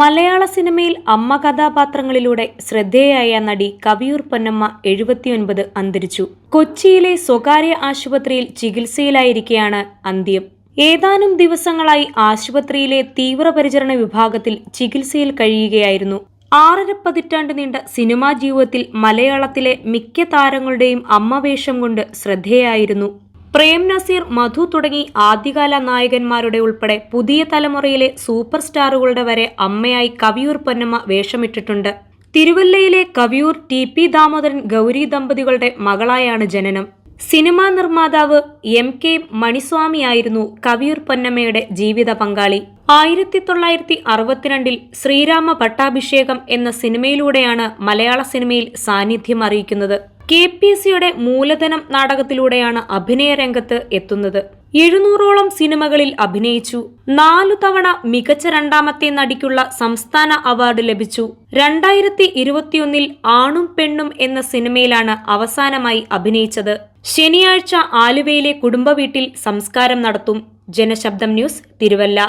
മലയാള സിനിമയിൽ അമ്മ കഥാപാത്രങ്ങളിലൂടെ ശ്രദ്ധേയായ നടി കവിയൂർ പൊന്നമ്മ എഴുപത്തിയൊൻപത് അന്തരിച്ചു. കൊച്ചിയിലെ സ്വകാര്യ ആശുപത്രിയിൽ ചികിത്സയിലായിരിക്കെയാണ് അന്ത്യം. ഏതാനും ദിവസങ്ങളായി ആശുപത്രിയിലെ തീവ്രപരിചരണ വിഭാഗത്തിൽ ചികിത്സയിൽ കഴിയുകയായിരുന്നു. ആറര പതിറ്റാണ്ട് നീണ്ട സിനിമാ ജീവിതത്തിൽ മലയാളത്തിലെ മിക്ക താരങ്ങളുടെയും അമ്മവേഷം കൊണ്ട് ശ്രദ്ധേയായിരുന്നു പ്രേം നസീർ മധു തുടങ്ങി ആദ്യകാല നായകന്മാരുടെ ഉൾപ്പെടെ പുതിയ തലമുറയിലെ സൂപ്പർ സ്റ്റാറുകളുടെ വരെ അമ്മയായി കവിയൂർ പൊന്നമ്മ വേഷമിട്ടിട്ടുണ്ട്. തിരുവല്ലയിലെ കവിയൂർ ടി പി ദാമോദരൻ ഗൗരി ദമ്പതികളുടെ മകളായാണ് ജനനം. സിനിമാ നിർമ്മാതാവ് എം കെ മണിസ്വാമിയായിരുന്നു കവിയൂർ പൊന്നമ്മയുടെ ജീവിത പങ്കാളി. ആയിരത്തി തൊള്ളായിരത്തി അറുപത്തിരണ്ടിൽ ശ്രീരാമ പട്ടാഭിഷേകം എന്ന സിനിമയിലൂടെയാണ് മലയാള സിനിമയിൽ സാന്നിധ്യം അറിയിക്കുന്നത്. കെ പി എസ് സിയുടെ മൂലധനം നാടകത്തിലൂടെയാണ് അഭിനയ രംഗത്ത് എത്തുന്നത്. എഴുന്നൂറോളം സിനിമകളിൽ അഭിനയിച്ചു. നാലു തവണ മികച്ച രണ്ടാമത്തെ നടിക്കുള്ള സംസ്ഥാന അവാർഡ് ലഭിച്ചു. രണ്ടായിരത്തി ഇരുപത്തിയൊന്നിൽ ആണും പെണ്ണും എന്ന സിനിമയിലാണ് അവസാനമായി അഭിനയിച്ചത്. ശനിയാഴ്ച ആലുവയിലെ കുടുംബ വീട്ടിൽ സംസ്കാരം നടത്തും. ജനശബ്ദം ന്യൂസ് തിരുവല്ല.